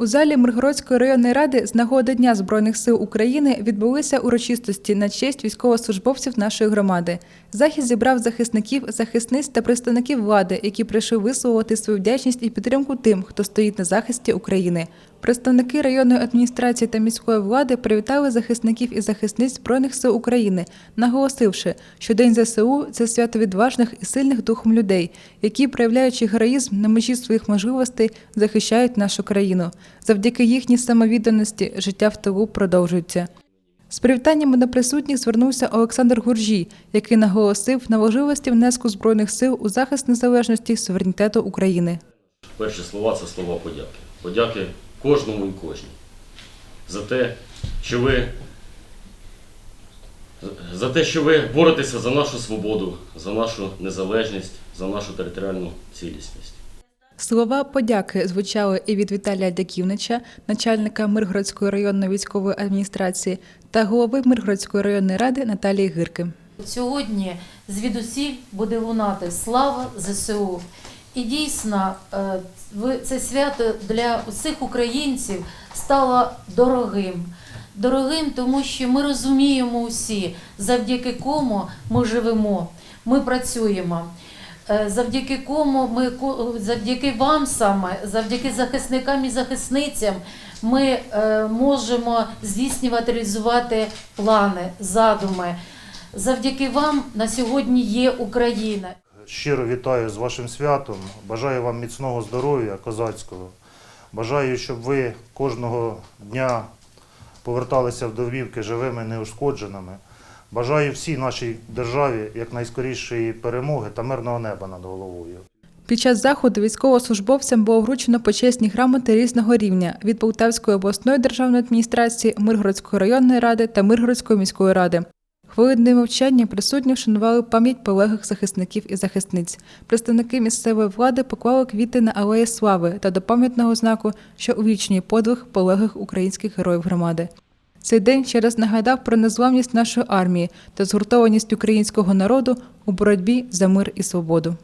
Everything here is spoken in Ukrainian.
У залі Миргородської районної ради з нагоди Дня Збройних сил України відбулися урочистості на честь військовослужбовців нашої громади. Захід зібрав захисників, захисниць та представників влади, які прийшли висловити свою вдячність і підтримку тим, хто стоїть на захисті України. Представники районної адміністрації та міської влади привітали захисників і захисниць Збройних сил України, наголосивши, що День ЗСУ це свято відважних і сильних духом людей, які, проявляючи героїзм на межі своїх можливостей, захищають нашу країну. Завдяки їхній самовідданості життя в тилу продовжується. З привітаннями до присутніх звернувся Олександр Гуржій, який наголосив на важливості внеску збройних сил у захист незалежності суверенітету України. Перші слова це слова подяки. Подяки кожному і кожній за те, що ви за те, що ви боретеся за нашу свободу, за нашу незалежність, за нашу територіальну цілісність. Слова подяки звучали і від Віталія Дяківнича, начальника Миргородської районної військової адміністрації, та голови Миргородської районної ради Наталії Гирки. Сьогодні звідусіль буде лунати слава ЗСУ. І дійсно, е, це свято для усіх українців стало дорогим. Дорогим, тому що ми розуміємо усі, завдяки кому ми живемо, ми працюємо. Е, Завдяки кому ми завдяки вам саме, завдяки захисникам і захисницям, ми е, можемо здійснювати реалізувати плани, задуми. Завдяки вам на сьогодні є Україна. Щиро вітаю з вашим святом. Бажаю вам міцного здоров'я козацького. Бажаю, щоб ви кожного дня поверталися в домівки живими, неушкодженими. Бажаю всій нашій державі якнайскорішої перемоги та мирного неба над головою. Під час заходу військовослужбовцям було вручено почесні грамоти різного рівня від Полтавської обласної державної адміністрації, Миргородської районної ради та Миргородської міської ради. Хвилиною мовчання присутні вшанували пам'ять полеглих захисників і захисниць. Представники місцевої влади поклали квіти на алеї слави та до пам'ятного знаку, що увічнює подвиг полеглих українських героїв громади. Цей день ще раз нагадав про незламність нашої армії та згуртованість українського народу у боротьбі за мир і свободу.